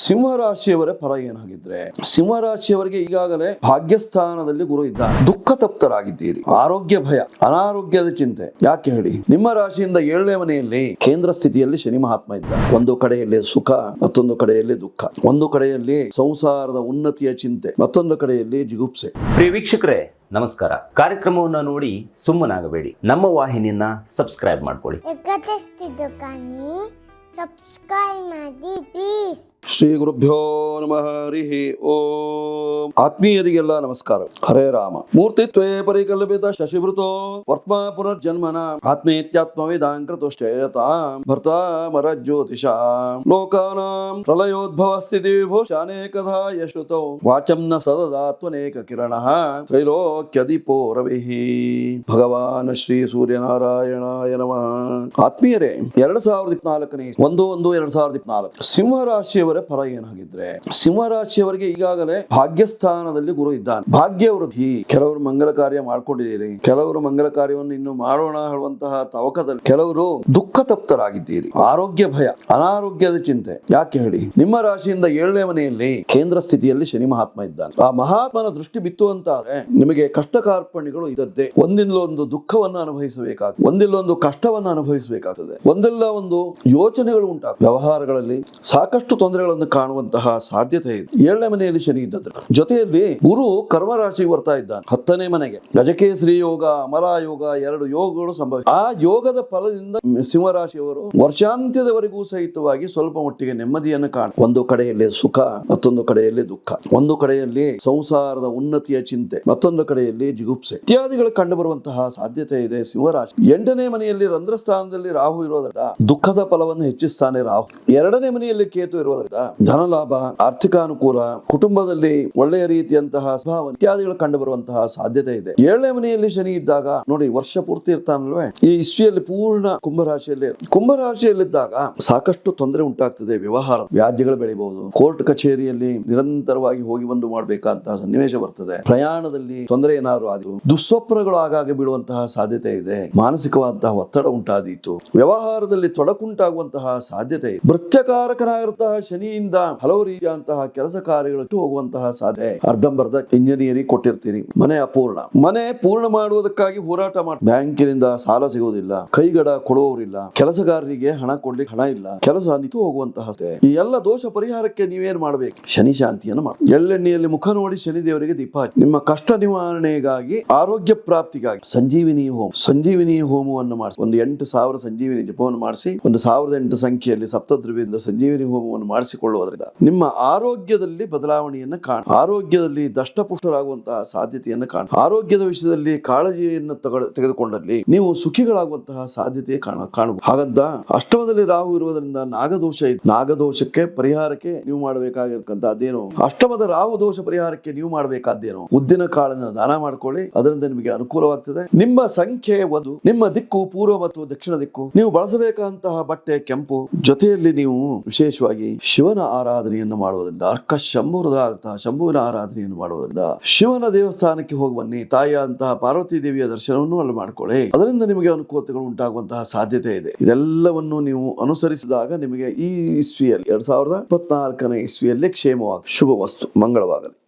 ಸಿಂಹರಾಶಿಯವರ ಫಲ ಏನಾಗಿದ್ರೆ ಸಿಂಹರಾಶಿಯವರಿಗೆ ಈಗಾಗಲೇ ಭಾಗ್ಯಸ್ಥಾನದಲ್ಲಿ ಗುರು ಇದ್ದಾರೆ. ದುಃಖ ತಪ್ತರಾಗಿದ್ದೀರಿ ಆರೋಗ್ಯ ಭಯ ಅನಾರೋಗ್ಯದ ಚಿಂತೆ. ಯಾಕೆ ಹೇಳಿ? ನಿಮ್ಮ ರಾಶಿಯಿಂದ ಏಳನೇ ಮನೆಯಲ್ಲಿ ಕೇಂದ್ರ ಸ್ಥಿತಿಯಲ್ಲಿ ಶನಿ ಮಹಾತ್ಮ ಇದ್ದ ಒಂದು ಕಡೆಯಲ್ಲಿ ಸುಖ ಮತ್ತೊಂದು ಕಡೆಯಲ್ಲಿ ದುಃಖ. ಒಂದು ಕಡೆಯಲ್ಲಿ ಸಂಸಾರದ ಉನ್ನತಿಯ ಚಿಂತೆ ಮತ್ತೊಂದು ಕಡೆಯಲ್ಲಿ ಜಿಗುಪ್ಸೆ. ಪ್ರಿಯ ವೀಕ್ಷಕರೇ ನಮಸ್ಕಾರ. ಕಾರ್ಯಕ್ರಮವನ್ನು ನೋಡಿ ಸುಮ್ಮನಾಗಬೇಡಿ. ನಮ್ಮ ವಾಹಿನಿಯನ್ನ ಸಬ್ಸ್ಕ್ರೈಬ್ ಮಾಡ್ಕೊಳ್ಳಿ. ಸಬ್ಸ್ಕ್ರೈಬ್ ಮಾಡಿ ಪ್ಲೀಸ್ ಶ್ರೀ ಗುರುಭ್ಯೋ ನಮಃ. ಹರಿ ಓಂ. ಆತ್ಮೀಯರಿಗೆಲ್ಲ ನಮಸ್ಕಾರ. ಹರೇ ರಾಮ. ಮೂರ್ತಿತ್ವೇ ಪರಿಕಲ್ಪಿತ ಶಶಿಭೃತೋ ವರ್ತ್ಮ ಪುನರ್ಜನ್ಮನ. ಆತ್ಮೇತ್ಯಾತ್ಮವಿದಾಂಕೃತುಷ್ಟೇಯತಾಂ ಭರ್ತಾ ಮರ ಜ್ಯೋತಿಷ ಲೋಕಾನಾಂ ಪ್ರಲಯೋದ್ಭವ ಸ್ಥಿತಿ ವಿಭೂಷಾನೇಕಧಾ ಯಶ್ರುತೌ ವಾಚಂ ನ ಸದದಾತ್ವನೇಕ ಕಿರಣ. ತ್ರೈಲೋಕ್ಯದಿಪೋ ರವಿಃ ಭಗವಾನ್ ಶ್ರೀ ಸೂರ್ಯನಾರಾಯಣಾಯ ನಮಃ. ಆತ್ಮೀಯರೇ, ಎರಡ್ ಸಾವಿರದ ಇಪ್ಪತ್ನಾಲ್ಕನೇ, ಒಂದು ಒಂದು, ಎರಡ್ ಸಾವಿರದ ಇಪ್ಪತ್ನಾಲ್ಕು. ಸಿಂಹರಾಶಿಯವರ ಫಲ ಏನಾಗಿದ್ರೆ ಸಿಂಹರಾಶಿಯವರಿಗೆ ಈಗಾಗಲೇ ಭಾಗ್ಯಸ್ಥಾನದಲ್ಲಿ ಗುರು ಇದ್ದಾನೆ. ಭಾಗ್ಯ ವೃದ್ಧಿ ಕೆಲವರು ಮಂಗಲ ಕಾರ್ಯ ಮಾಡ್ಕೊಂಡಿದ್ದೀರಿ. ಕೆಲವರು ಮಂಗಲ ಕಾರ್ಯವನ್ನು ಇನ್ನು ಮಾಡೋಣ ಹೇಳುವಂತಹ ತವಕದಲ್ಲಿ ಕೆಲವರು ದುಃಖ ತಪ್ತರಾಗಿದ್ದೀರಿ ಆರೋಗ್ಯ ಭಯ, ಅನಾರೋಗ್ಯದ ಚಿಂತೆ. ಯಾಕೆ ಹೇಳಿ? ನಿಮ್ಮ ರಾಶಿಯಿಂದ ಏಳನೇ ಮನೆಯಲ್ಲಿ ಕೇಂದ್ರ ಸ್ಥಿತಿಯಲ್ಲಿ ಶನಿ ಮಹಾತ್ಮ ಇದ್ದಾನೆ. ಆ ಮಹಾತ್ಮನ ದೃಷ್ಟಿ ಬಿತ್ತು ಅಂತಾದ್ರೆ ನಿಮಗೆ ಕಷ್ಟ ಕಾರ್ಪಣ್ಯಗಳು ಇದ್ದದ್ದೇ. ಒಂದಿಲ್ಲೊಂದು ದುಃಖವನ್ನು ಅನುಭವಿಸಬೇಕಾಗ್ತದೆ. ಒಂದಿಲ್ಲೊಂದು ಕಷ್ಟವನ್ನು ಅನುಭವಿಸಬೇಕಾಗ್ತದೆ. ಒಂದೆಲ್ಲ ಒಂದು ಯೋಚನೆಗಳು ಉಂಟಾಗ ವ್ಯವಹಾರಗಳಲ್ಲಿ ಸಾಕಷ್ಟು ತೊಂದರೆಗಳನ್ನು ಕಾಣುವಂತಹ ಸಾಧ್ಯತೆ ಇದೆ. ಏಳನೇ ಮನೆಯಲ್ಲಿ ಶನಿ ಇದ್ದದ್ದು ಜೊತೆಯಲ್ಲಿ ಗುರು ಕರ್ಮ ರಾಶಿಗೆ ಬರ್ತಾ ಇದ್ದಾನೆ. ಹತ್ತನೇ ಮನೆಗೆ. ಗಜಕೇಸರಿ ಯೋಗ, ಅಮರ ಯೋಗ ಎರಡು ಯೋಗಗಳು ಸಂಭವಿಸಿದೆ ಆ ಯೋಗದ ಫಲದಿಂದ ಸಿಂಹರಾಶಿಯವರು ವರ್ಷಾಂತ್ಯದವರೆಗೂ ಸಹಿತವಾಗಿ ಸ್ವಲ್ಪ ಮಟ್ಟಿಗೆ ನೆಮ್ಮದಿಯನ್ನು ಕಾಣ ಒಂದು ಕಡೆಯಲ್ಲಿ ಸುಖ, ಮತ್ತೊಂದು ಕಡೆಯಲ್ಲಿ ದುಃಖ. ಒಂದು ಕಡೆಯಲ್ಲಿ ಸಂಸಾರದ ಉನ್ನತಿಯ ಚಿಂತೆ, ಮತ್ತೊಂದು ಕಡೆಯಲ್ಲಿ ಜಿಗುಪ್ಸೆ. ಇತ್ಯಾದಿಗಳು ಕಂಡು ಬರುವಂತಹ ಸಾಧ್ಯತೆ ಇದೆ ಸಿಂಹರಾಶಿ. ಎಂಟನೇ ಮನೆಯಲ್ಲಿ ರಂಧ್ರಸ್ಥಾನದಲ್ಲಿ ರಾಹು ಇರೋದ್ರಿಂದ ದುಃಖದ ಫಲವನ್ನು ಹೆಚ್ಚಿಸ್ತಾನೆ ರಾಹು. ಎರಡನೇ ಮನೆಯಲ್ಲಿ ಕೇತು ಇರೋದ್ರಿಂದ ಧನಲಾಭ. ಆರ್ಥಿಕ ಅನುಕೂಲ ಕುಟುಂಬದಲ್ಲಿ ಒಳ್ಳೆಯ ರೀತಿಯಂತಹ ಸ್ವಭಾವ ಇತ್ಯಾದಿಗಳು ಕಂಡು ಬರುವಂತಹ ಸಾಧ್ಯತೆ ಇದೆ. ಏಳನೇ ಮನೆಯಲ್ಲಿ ಶನಿ ಇದ್ದಾಗ, ನೋಡಿ, ವರ್ಷ ಪೂರ್ತಿ ಇರ್ತಾನಲ್ವೇ? ಈ ಇಸ್ವಿಯಲ್ಲಿ ಪೂರ್ಣ ಕುಂಭರಾಶಿಯಲ್ಲಿ ಕುಂಭರಾಶಿಯಲ್ಲಿದ್ದಾಗ ಸಾಕಷ್ಟು ತೊಂದರೆ ಉಂಟಾಗ್ತದೆ ವ್ಯವಹಾರ. ವ್ಯಾಜ್ಯಗಳು ಬೆಳೆಯಬಹುದು ಕೋರ್ಟ್ ಕಚೇರಿಯಲ್ಲಿ ನಿರಂತರವಾಗಿ ಹೋಗಿ ಬಂದು ಮಾಡಬೇಕಾದಂತಹ ಸನ್ನಿವೇಶ ಬರ್ತದೆ. ಪ್ರಯಾಣದಲ್ಲಿ ತೊಂದರೆ ಏನಾದ್ರು ಆದ ದುಸ್ವಪ್ನಗಳು ಆಗಾಗ ಬೀಳುವಂತಹ ಸಾಧ್ಯತೆ ಇದೆ. ಮಾನಸಿಕವಾದಂತಹ ಒತ್ತಡ ಉಂಟಾದೀತು. ವ್ಯವಹಾರದಲ್ಲಿ ತೊಡಕುಂಟಾಗುವಂತಹ ಸಾಧ್ಯತೆ ಇದೆ. ಭೃತ್ಯಕಾರಕನಾಗಿರುವಂತಹ ಶನಿಯಿಂದ ಹಲವು ರೀತಿಯಂತಹ ಕೆಲಸ ಕಾರ್ಯಗಳು ಹೋಗುವಂತಹ ಸಾಧ್ಯ. ಅರ್ಧಂಬರ್ಧ ಇಂಜಿನಿಯರಿಂಗ್ ಕೊಟ್ಟಿರ್ತೀರಿ ಮನೆ ಅಪೂರ್ಣ. ಮನೆ ಪೂರ್ಣ ಮಾಡುವುದಕ್ಕಾಗಿ ಹೋರಾಟ ಮಾಡಿ ಬ್ಯಾಂಕಿನಿಂದ ಸಾಲ ಸಿಗುವುದಿಲ್ಲ. ಕೈಗಡ ಕೊಡುವವರಿಲ್ಲ. ಕೆಲಸಗಾರರಿಗೆ ಹಣ ಕೊಡ್ಲಿಕ್ಕೆ ಹಣ ಇಲ್ಲ. ಕೆಲಸ ನಿಂತು ಹೋಗುವಂತಹ ಈ ಎಲ್ಲ ದೋಷ ಪರಿಹಾರಕ್ಕೆ ನೀವೇನ್ ಮಾಡಬೇಕು? ಶನಿ ಶಾಂತಿಯನ್ನು ಮಾಡಿ. ಎಳ್ಳೆಣ್ಣೆಯಲ್ಲಿ ಮುಖ ನೋಡಿ ಶನಿ ದೇವರಿಗೆ ದೀಪ ಹಚ್ಚಿ. ನಿಮ್ಮ ಕಷ್ಟ ನಿವಾರಣೆಗಾಗಿ, ಆರೋಗ್ಯ ಪ್ರಾಪ್ತಿಗಾಗಿ ಸಂಜೀವಿನಿ ಹೋಮ, ಸಂಜೀವಿನಿ ಹೋಮವನ್ನು ಮಾಡಿಸಿ. ಒಂದು ಎಂಟು ಸಾವಿರ ಸಂಜೀವಿನಿ ಜಪವನ್ನು ಮಾಡಿಸಿ. ಒಂದು ಸಾವಿರದ ಎಂಟು ಸಂಖ್ಯೆಯಲ್ಲಿ ಸಪ್ತದ್ರವ್ಯದಿಂದ ಸಂಜೀವಿನಿ ಹೋಮವನ್ನು ಮಾಡಿಸಿಕೊಳ್ಳುವುದರಿಂದ ನಿಮ್ಮ ಆರೋಗ್ಯದಲ್ಲಿ ಬದಲಾವಣೆಯನ್ನು ಕಾಣ ಆರೋಗ್ಯದಲ್ಲಿ ದಷ್ಟಪುಷ್ಟರಾಗುವಂತಹ ಸಾಧ್ಯತೆಯನ್ನು ಕಾಣ ಆರೋಗ್ಯದ ವಿಷಯದಲ್ಲಿ ಕಾಳಜಿಯನ್ನು ತೆಗೆದುಕೊಂಡಲ್ಲಿ ನೀವು ಸುಖಿಗಳಾಗುವಂತಹ ಸಾಧ್ಯತೆ ಕಾಣ ಕಾಣಬಹುದು ಹಾಗಂತ ಅಷ್ಟಮದಲ್ಲಿ ರಾಹು ಇರುವುದರಿಂದ ನಾಗದೋಷ ಇದೆ. ನಾಗದೋಷಕ್ಕೆ ಪರಿಹಾರಕ್ಕೆ ನೀವು ಮಾಡಬೇಕಾಗಿರ್ತಕ್ಕಂಥ ಅದೇನು ಅಷ್ಟಮದ ರಾಹು ದೋಷ ಪರಿಹಾರಕ್ಕೆ ನೀವು ಮಾಡಬೇಕಾದ್ದೇನು ಉದ್ದಿನ ಕಾಳನ್ನು ದಾನ ಮಾಡ್ಕೊಳ್ಳಿ. ಅದರಿಂದ ನಿಮಗೆ ಅನುಕೂಲವಾಗ್ತದೆ. ನಿಮ್ಮ ಸಂಖ್ಯೆ ಒಂದು. ನಿಮ್ಮ ದಿಕ್ಕು ಪೂರ್ವ ಮತ್ತು ದಕ್ಷಿಣ ದಿಕ್ಕು. ನೀವು ಬಳಸಬೇಕಾದಂತಹ ಬಟ್ಟೆ, ಕೆಂಪು ಜೊತೆಯಲ್ಲಿ ನೀವು ವಿಶೇಷವಾಗಿ ಶಿವನ ಆರಾಧನೆಯನ್ನು ಮಾಡುವುದರಿಂದ, ಅರ್ಕ ಶಂಭುರದಾದಂತಹ ಶಂಭುವಿನ ಆರಾಧನೆಯನ್ನು ಮಾಡುವುದರಿಂದ ಶಿವನ ದೇವಸ್ಥಾನಕ್ಕೆ ಹೋಗಿ ಬನ್ನಿ ತಾಯಿಯಾದಂತಹ ಪಾರ್ವತಿ ದೇವಿಯ ದರ್ಶನವನ್ನು ಅಲ್ಲಿ ಮಾಡಿಕೊಳ್ಳಿ. ಅದರಿಂದ ನಿಮಗೆ ಅನುಕೂಲತೆಗಳು ಉಂಟಾಗುವಂತಹ ಸಾಧ್ಯತೆ ಇದೆ. ಇದೆಲ್ಲವನ್ನು ನೀವು ಅನುಸರಿಸಿದಾಗ ನಿಮಗೆ ಈ ಇಸ್ವಿಯಲ್ಲಿ, ಎರಡ್ ಸಾವಿರದ ಇಪ್ಪತ್ನಾಲ್ಕನೇ ಇಸ್ವಿಯಲ್ಲಿ ಕ್ಷೇಮವಾಗಿ ಶುಭ ವಸ್ತು ಮಂಗಳವಾಗಲಿ.